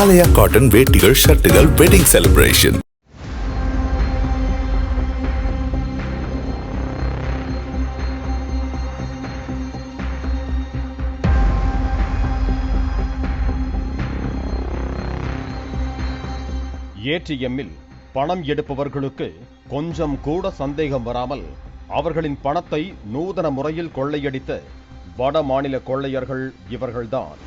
ஆலயா cotton வேட்டிகள் ஷர்ட்டுகள் wedding celebration ஏடிஎம்மில் பணம் எடுப்பவர்களுக்கு கொஞ்சம் கூட சந்தேகம் வராமல் அவர்களின் பணத்தை நூதன முறையில் கொள்ளையடித்த வட மாநில கொள்ளையர்கள் இவர்கள்தான்.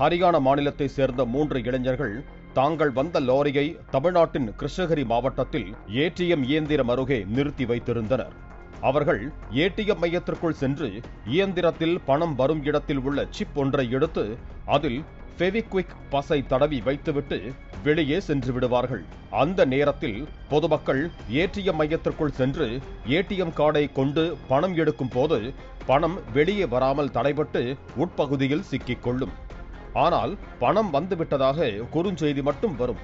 ஹரியானா மாநிலத்தைச் சேர்ந்த மூன்று இளைஞர்கள் தாங்கள் வந்த லாரியை தமிழ்நாட்டின் கிருஷ்ணகிரி மாவட்டத்தில் ஏடிஎம் இயந்திரம் அருகே நிறுத்தி வைத்திருந்தனர். அவர்கள் ஏடிஎம் மையத்திற்குள் சென்று இயந்திரத்தில் பணம் வரும் இடத்தில் உள்ள சிப் ஒன்றை எடுத்து அதில் ஃபெவிக்விக் பசை தடவி வைத்துவிட்டு வெளியே சென்று விடுவார்கள். அந்த நேரத்தில் பொதுமக்கள் ஏடிஎம் மையத்திற்குள் சென்று ஏடிஎம் கார்டை கொண்டு பணம் எடுக்கும் போது பணம் வெளியே வராமல் தடைபட்டு உட்பகுதியில் சிக்கிக் கொள்ளும். ஆனால் பணம் வந்துவிட்டதாக குறுஞ்செய்தி மட்டும் வரும்.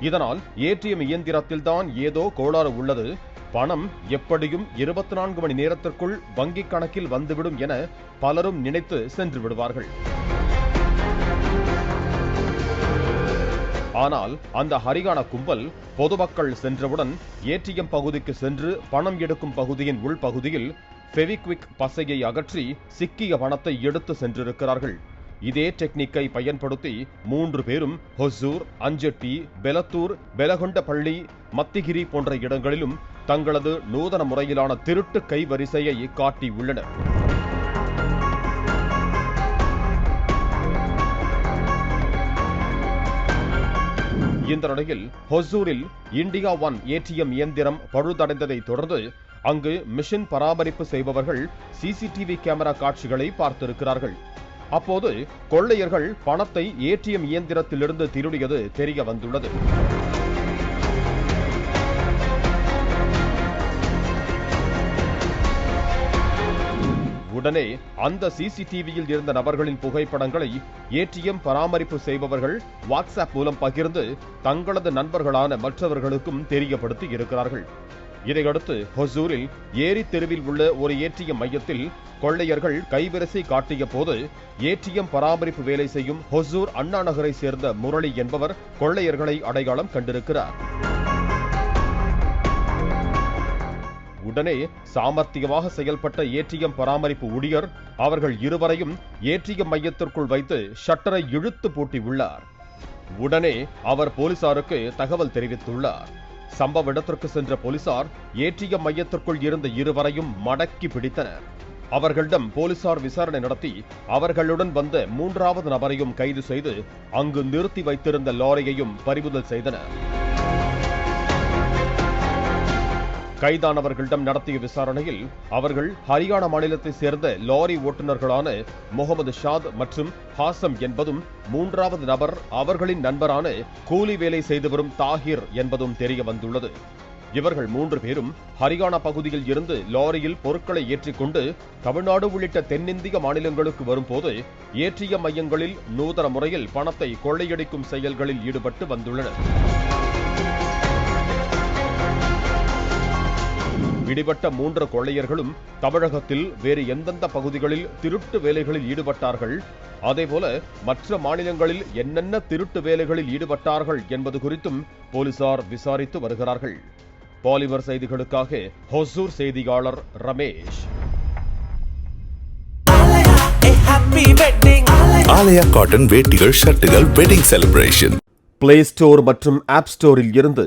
இதனால் ஏடிஎம் இயந்திரத்தில் தான் ஏதோ கோளாறு உள்ளது. பணம் எப்படியும் இருபத்தி நான்கு மணி நேரத்திற்குள் வங்கிக் கணக்கில் வந்துவிடும் என பலரும் நினைத்து சென்று விடுவார்கள். ஆனால் அந்த ஹரியானா கும்பல் பொதுமக்கள் சென்றவுடன் ஏடிஎம் பகுதிக்கு சென்று பணம் எடுக்கும் பகுதியின் உள்பகுதியில் ஃபெவிக்விக் பசையை அகற்றி சிக்கிய பணத்தை எடுத்து சென்றிருக்கிறார்கள். இதே டெக்னிக்கை பயன்படுத்தி மூன்று பேரும் ஹொசூர் அஞ்செட்டி பெலத்தூர் பெலகொண்டபள்ளி மத்திகிரி போன்ற இடங்களிலும் தங்களது நூதன முறையிலான திருட்டு கைவரிசையை காட்டியுள்ளனர் இந்த நிலையில் ஹொசூரில் இந்தியா ஒன் ஏடிஎம் இயந்திரம் பழுதடைந்ததை தொடர்ந்து அங்கு மிஷின் பராமரிப்பு செய்பவர்கள் சிசிடிவி கேமரா காட்சிகளை பார்த்திருக்கிறார்கள். அப்போது கொள்ளையர்கள் பணத்தை ஏடிஎம் இயந்திரத்திலிருந்து திருடியது தெரிய வந்துள்ளது. உடனே அந்த சிசிடிவியில் இருந்த நபர்களின் புகைப்படங்களை ஏடிஎம் பராமரிப்பு செய்பவர்கள் வாட்ஸ்அப் மூலம் பகிர்ந்து தங்களது நண்பர்களான மற்றவர்களுக்கும் தெரியப்படுத்தி இருக்கிறார்கள். இதையடுத்து ஹொசூரில் ஏரி தெருவில் உள்ள ஒரு ஏடிஎம் மையத்தில் கொள்ளையர்கள் கைவரிசை காட்டிய போது ஏடிஎம் பராமரிப்பு வேலை செய்யும் ஹொசூர் அண்ணா நகரை சேர்ந்த முரளி என்பவர் கொள்ளையர்களை அடையாளம் கண்டிருக்கிறார். உடனே சாமர்த்தியமாக செயல்பட்ட ஏடிஎம் பராமரிப்பு ஊழியர் அவர்கள் இருவரையும் ஏடிஎம் மையத்திற்குள் வைத்து ஷட்டரை இழுத்து பூட்டி உள்ளார் உடனே அவர் போலீசாருக்கு தகவல் தெரிவித்துள்ளார். சம்பவ இடத்திற்கு சென்ற போலீசார் ஏடிஎம் மையத்திற்குள் இருந்த இருவரையும் மடக்கி பிடித்தனர். அவர்களிடம் போலீசார் விசாரணை நடத்தி அவர்களுடன் வந்த மூன்றாவது நபரையும் கைது செய்து அங்கு நிறுத்தி வைத்திருந்த லாரியையும் பறிமுதல் செய்தனர். கைதானவர்களிடம் நடத்திய விசாரணையில் அவர்கள் ஹரியானா மாநிலத்தைச் சேர்ந்த லாரி ஓட்டுநர்களான முகமது ஷாத் மற்றும் ஹாசம் என்பதும் மூன்றாவது நபர் அவர்களின் நண்பரான கூலி வேலை செய்து வரும் தாஹிர் என்பதும் தெரிய வந்துள்ளது. இவர்கள் மூன்று பேரும் ஹரியானா பகுதியில் இருந்து லாரியில் பொருட்களை ஏற்றிக்கொண்டு தமிழ்நாடு உள்ளிட்ட தென்னிந்திய மாநிலங்களுக்கு வரும்போது ஏற்றிய மையங்களில் நூதன முறையில் பணத்தை கொள்ளையடிக்கும் செயல்களில் ஈடுபட்டு வந்துள்ளனர். பிடிபட்ட மூன்று கொள்ளையர்களும் தமிழகத்தில் வேறு எந்தெந்த பகுதிகளில் திருட்டு வேலைகளில் ஈடுபட்டார்கள்? அதேபோல மற்ற மாநிலங்களில் என்னென்ன திருட்டு வேலைகளில் ஈடுபட்டார்கள் என்பது குறித்தும் போலீசார் விசாரித்து வருகிறார்கள். பாலிமர் செய்திகளுக்காக ஹொசூர் செய்தியாளர் ரமேஷ். ஆலயா காட்டன் வேட்டிகள் ஷர்ட்டுகள் வெட்டிங் செலிப்ரேஷன் பிளே ஸ்டோர் மற்றும் ஆப் ஸ்டோரில் இருந்து